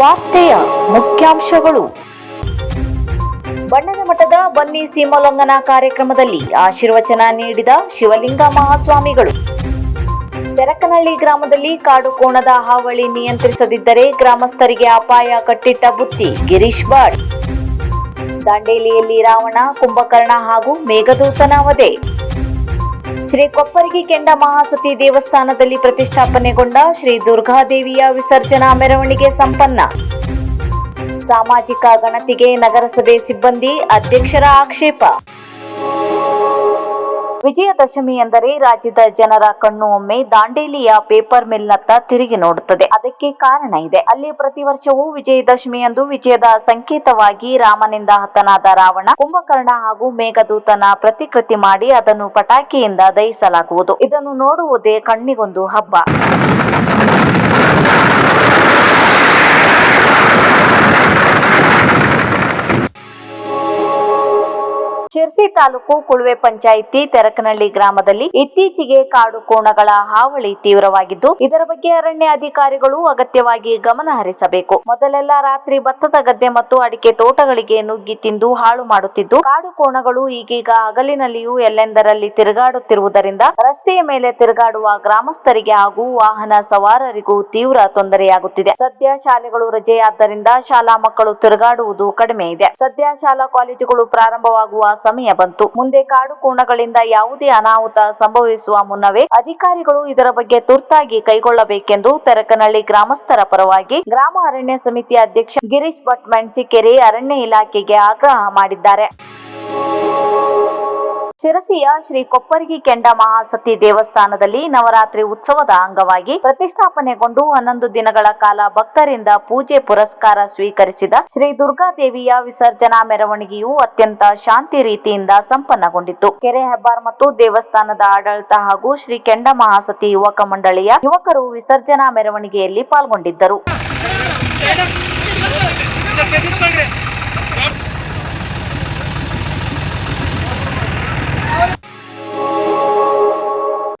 ವಾರ್ತೆಯ ಮುಖ್ಯಾಂಶಗಳು. ಬಣ್ಣದ ಮಠದ ಬನ್ನಿ ಸೀಮೋಲ್ಲಂಘನ ಕಾರ್ಯಕ್ರಮದಲ್ಲಿ ಆಶೀರ್ವಚನ ನೀಡಿದ ಶಿವಲಿಂಗ ಮಹಾಸ್ವಾಮಿಗಳು. ಬೆರಕನಹಳ್ಳಿ ಗ್ರಾಮದಲ್ಲಿ ಕಾಡು ಕೋಣದ ಹಾವಳಿ ನಿಯಂತ್ರಿಸದಿದ್ದರೆ ಗ್ರಾಮಸ್ಥರಿಗೆ ಅಪಾಯ ಕಟ್ಟಿಟ್ಟ ಬುತ್ತಿ ಗಿರೀಶ್ ಬಾಡ್ ದಾಂಡೇಲಿಯಲ್ಲಿ ರಾವಣ, ಕುಂಭಕರ್ಣ ಹಾಗೂ ಮೇಘದೂತನ ವಧೆ. ಶ್ರೀ ಕೊಪ್ಪರಿಗೆ ಕೆಂಡ ಮಹಾಸತಿ ದೇವಸ್ಥಾನದಲ್ಲಿ ಪ್ರತಿಷ್ಠಾಪನೆಗೊಂಡ ಶ್ರೀ ದುರ್ಗಾದೇವಿಯ ವಿಸರ್ಜನಾ ಮೆರವಣಿಗೆ ಸಂಪನ್ನ. ಸಾಮಾಜಿಕ ಗಣತಿಗೆ ನಗರಸಭೆ ಸಿಬ್ಬಂದಿ ಅಧ್ಯಕ್ಷರ ಆಕ್ಷೇಪ. ವಿಜಯದಶಮಿ ಎಂದರೆ ರಾಜ್ಯದ ಜನರ ಕಣ್ಣು ಒಮ್ಮೆ ದಾಂಡೇಲಿಯ ಪೇಪರ್ ಮಿಲ್ನತ್ತ ತಿರುಗಿ ನೋಡುತ್ತದೆ. ಅದಕ್ಕೆ ಕಾರಣ ಇದೆ. ಅಲ್ಲಿ ಪ್ರತಿ ವರ್ಷವೂ ವಿಜಯದಶಮಿಯಂದು ವಿಜಯದ ಸಂಕೇತವಾಗಿ ರಾಮನಿಂದ ಹತನಾದ ರಾವಣ, ಕುಂಭಕರ್ಣ ಹಾಗೂ ಮೇಘದೂತನ ಪ್ರತಿಕೃತಿ ಮಾಡಿ ಅದನ್ನು ಪಟಾಕಿಯಿಂದ ದಹಿಸಲಾಗುವುದು. ಇದನ್ನು ನೋಡುವುದೇ ಕಣ್ಣಿಗೊಂದು ಹಬ್ಬ. ಶಿರ್ಸಿ ತಾಲೂಕು ಕುಳುವೆ ಪಂಚಾಯಿತಿ ತೆರಕನಹಳ್ಳಿ ಗ್ರಾಮದಲ್ಲಿ ಇತ್ತೀಚೆಗೆ ಕಾಡು ಕೋಣಗಳ ಹಾವಳಿ ತೀವ್ರವಾಗಿದ್ದು, ಇದರ ಬಗ್ಗೆ ಅರಣ್ಯ ಅಧಿಕಾರಿಗಳು ಅಗತ್ಯವಾಗಿ ಗಮನ ಹರಿಸಬೇಕು. ಮೊದಲೆಲ್ಲ ರಾತ್ರಿ ಭತ್ತದ ಗದ್ದೆ ಮತ್ತು ಅಡಿಕೆ ತೋಟಗಳಿಗೆ ನುಗ್ಗಿ ತಿಂದು ಹಾಳು ಮಾಡುತ್ತಿದ್ದು, ಕಾಡು ಕೋಣಗಳು ಈಗೀಗ ಹಗಲಿನಲ್ಲಿಯೂ ಎಲ್ಲೆಂದರಲ್ಲಿ ತಿರುಗಾಡುತ್ತಿರುವುದರಿಂದ ರಸ್ತೆಯ ಮೇಲೆ ತಿರುಗಾಡುವ ಗ್ರಾಮಸ್ಥರಿಗೆ ಹಾಗೂ ವಾಹನ ಸವಾರರಿಗೂ ತೀವ್ರ ತೊಂದರೆಯಾಗುತ್ತಿದೆ. ಸದ್ಯ ಶಾಲೆಗಳು ರಜೆಯಾದ್ದರಿಂದ ಶಾಲಾ ಮಕ್ಕಳು ತಿರುಗಾಡುವುದು ಕಡಿಮೆ ಇದೆ. ಸದ್ಯ ಶಾಲಾ ಕಾಲೇಜುಗಳು ಪ್ರಾರಂಭವಾಗುವ ಸಮಯ ಬಂತು. ಮುಂದೆ ಕಾಡು ಕೋಣಗಳಿಂದ ಯಾವುದೇ ಅನಾಹುತ ಸಂಭವಿಸುವ ಮುನ್ನವೇ ಅಧಿಕಾರಿಗಳು ಇದರ ಬಗ್ಗೆ ತುರ್ತಾಗಿ ಕೈಗೊಳ್ಳಬೇಕೆಂದು ತೆರಕನಹಳ್ಳಿ ಗ್ರಾಮಸ್ಥರ ಪರವಾಗಿ ಗ್ರಾಮ ಅರಣ್ಯ ಸಮಿತಿ ಅಧ್ಯಕ್ಷ ಗಿರೀಶ್ ಭಟ್ ಮೆಣಸಿಕೆರೆ ಅರಣ್ಯ ಇಲಾಖೆಗೆ ಆಗ್ರಹ ಮಾಡಿದ್ದಾರೆ. ಶಿರಸಿಯ ಶ್ರೀ ಕೊಪ್ಪರಿಗೆ ಕೆಂಡ ಮಹಾಸತಿ ದೇವಸ್ಥಾನದಲ್ಲಿ ನವರಾತ್ರಿ ಉತ್ಸವದ ಅಂಗವಾಗಿ ಪ್ರತಿಷ್ಠಾಪನೆಗೊಂಡು ಹನ್ನೊಂದು ದಿನಗಳ ಕಾಲ ಭಕ್ತರಿಂದ ಪೂಜೆ ಪುರಸ್ಕಾರ ಸ್ವೀಕರಿಸಿದ ಶ್ರೀ ದುರ್ಗಾದೇವಿಯ ವಿಸರ್ಜನಾ ಮೆರವಣಿಗೆಯು ಅತ್ಯಂತ ಶಾಂತಿ ರೀತಿಯಿಂದ ಸಂಪನ್ನಗೊಂಡಿತು ಕೆರೆ ಹೆಬ್ಬಾರ್ ಮತ್ತು ದೇವಸ್ಥಾನದ ಆಡಳಿತ ಹಾಗೂ ಶ್ರೀ ಕೆಂಡ ಮಹಾಸತಿ ಯುವಕ ಮಂಡಳಿಯ ಯುವಕರು ವಿಸರ್ಜನಾ ಮೆರವಣಿಗೆಯಲ್ಲಿ ಪಾಲ್ಗೊಂಡಿದ್ದರು.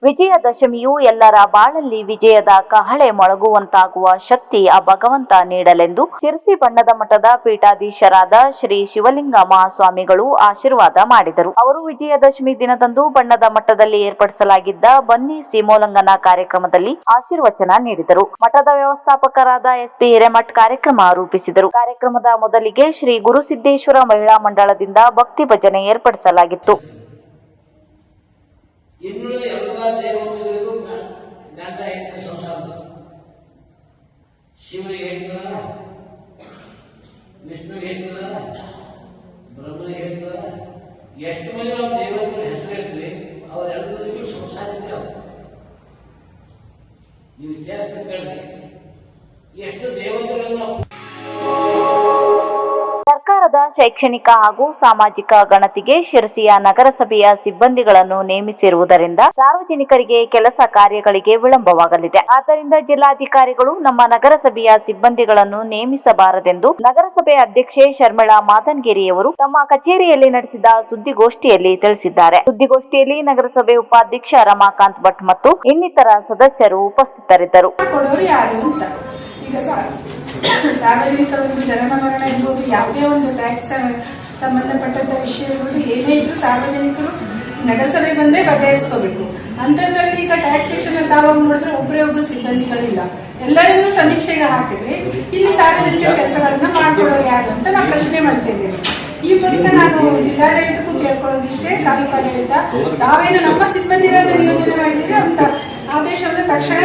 ವಿಜಯದಶಮಿಯು ಎಲ್ಲರ ಬಾಳಲ್ಲಿ ವಿಜಯದ ಕಹಳೆ ಮೊಳಗುವಂತಾಗುವ ಶಕ್ತಿ ಆ ಭಗವಂತ ನೀಡಲೆಂದು ಶಿರಸಿ ಬಣ್ಣದ ಮಠದ ಪೀಠಾಧೀಶರಾದ ಶ್ರೀ ಶಿವಲಿಂಗ ಮಹಾಸ್ವಾಮಿಗಳು ಆಶೀರ್ವಾದ ಮಾಡಿದರು. ಅವರು ವಿಜಯದಶಮಿ ದಿನದಂದು ಬಣ್ಣದ ಮಠದಲ್ಲಿ ಏರ್ಪಡಿಸಲಾಗಿದ್ದ ಬನ್ನಿ ಸೀಮೋಲ್ಲಂಘನ ಕಾರ್ಯಕ್ರಮದಲ್ಲಿ ಆಶೀರ್ವಚನ ನೀಡಿದರು. ಮಠದ ವ್ಯವಸ್ಥಾಪಕರಾದ ಎಸ್ಪಿ ಹಿರೇಮಠ್ ಕಾರ್ಯಕ್ರಮ ರೂಪಿಸಿದರು. ಕಾರ್ಯಕ್ರಮದ ಮೊದಲಿಗೆ ಶ್ರೀ ಗುರುಸಿದ್ದೇಶ್ವರ ಮಹಿಳಾ ಮಂಡಳದಿಂದ ಭಕ್ತಿ ಭಜನೆ ಏರ್ಪಡಿಸಲಾಗಿತ್ತು. ಎಲ್ಲ ದೇವತೆಗಳಿಗೂ ಗಂಡ ಹೆಂಡತಿ ಸಂಸಾರ ಶಿವನಿಗೆ ಹೇಳ್ತಾರ ವಿಷ್ಣುಗೆ ಹೇಳ್ತಾರ ಬ್ರಹ್ಮನಿಗೆ ಹೇಳ್ತಾರ ಎಷ್ಟು ಮಂದಿ ನಾವು ದೇವತೆಗಳ ಹೇಳ್ತೀವಿ, ಅವರೆಲ್ಲರಿಗೂ ಸಂಸಾರ ಇದೆ ಅವ್ರು. ನೀವು ಕೇಳಿ ಎಷ್ಟು ದೇವತೆಗಳನ್ನು ಸರ್ಕಾರದ ಶೈಕ್ಷಣಿಕ ಹಾಗೂ ಸಾಮಾಜಿಕ ಗಣತಿಗೆ ಶಿರಸಿಯ ನಗರಸಭೆಯ ಸಿಬ್ಬಂದಿಗಳನ್ನು ನೇಮಿಸಿರುವುದರಿಂದ ಸಾರ್ವಜನಿಕರಿಗೆ ಕೆಲಸ ಕಾರ್ಯಗಳಿಗೆ ವಿಳಂಬವಾಗಲಿದೆ. ಆದ್ದರಿಂದ ಜಿಲ್ಲಾಧಿಕಾರಿಗಳು ನಮ್ಮ ನಗರಸಭೆಯ ಸಿಬ್ಬಂದಿಗಳನ್ನು ನೇಮಿಸಬಾರದೆಂದು ನಗರಸಭೆ ಅಧ್ಯಕ್ಷೆ ಶರ್ಮಿಳಾ ಮಾದನ್ಗಿರಿಯವರು ತಮ್ಮ ಕಚೇರಿಯಲ್ಲಿ ನಡೆಸಿದ ಸುದ್ದಿಗೋಷ್ಠಿಯಲ್ಲಿ ತಿಳಿಸಿದ್ದಾರೆ. ಸುದ್ದಿಗೋಷ್ಠಿಯಲ್ಲಿ ನಗರಸಭೆ ಉಪಾಧ್ಯಕ್ಷ ರಮಾಕಾಂತ್ ಭಟ್ ಮತ್ತು ಇನ್ನಿತರ ಸದಸ್ಯರು ಉಪಸ್ಥಿತರಿದ್ದರು. ಕೊಡೋರು ಯಾರು ಅಂತ ಈಗ ಸಾ- ಸಾರ್ವಜನಿಕರ ಒಂದು ಜನನ ಮರಣ ಇರ್ಬೋದು ಯಾವುದೇ ಒಂದು ಟ್ಯಾಕ್ಸ್ ಸಂಬಂಧಪಟ್ಟಂತ ವಿಷಯ ಇರ್ಬೋದು ಏನೇ ಇದ್ರೂ ಸಾರ್ವಜನಿಕರು ನಗರಸಭೆ ಬಂದೇ ಬಗೆಹರಿಸ್ಕೋಬೇಕು. ಅಂಥದ್ರಲ್ಲಿ ಈಗ ಟ್ಯಾಕ್ಸ್ ಸೆಕ್ಷನ್ ತಾವಾಗ ನೋಡಿದ್ರೆ ಒಬ್ಬರೇ ಒಬ್ರು ಸಿಬ್ಬಂದಿಗಳಿಲ್ಲ. ಎಲ್ಲರನ್ನೂ ಸಮೀಕ್ಷೆಗೆ ಹಾಕಿದ್ರೆ ಇಲ್ಲಿ ಸಾರ್ವಜನಿಕ ಕೆಲಸಗಳನ್ನ ಮಾಡ್ಕೊಡೋರು ಯಾರು ಅಂತ ನಾನು ಪ್ರಶ್ನೆ ಮಾಡ್ತಾ ಇದ್ದೇನೆ ಈ ಮೂಲಕ ನಾನು ಜಿಲ್ಲಾಡಳಿತಕ್ಕೂ ಕೇಳ್ಕೊಳ್ಳೋದಿಷ್ಟೇ ತಾಲೂಕಾಡಳಿತ ತಾವೇನು ನಮ್ಮ ಸಿಬ್ಬಂದಿಗಳನ್ನು ನಿಯೋಜನೆ ಮಾಡಿದ್ದೀರಿ ಅಂತ ಆದೇಶವನ್ನು ತಕ್ಷಣ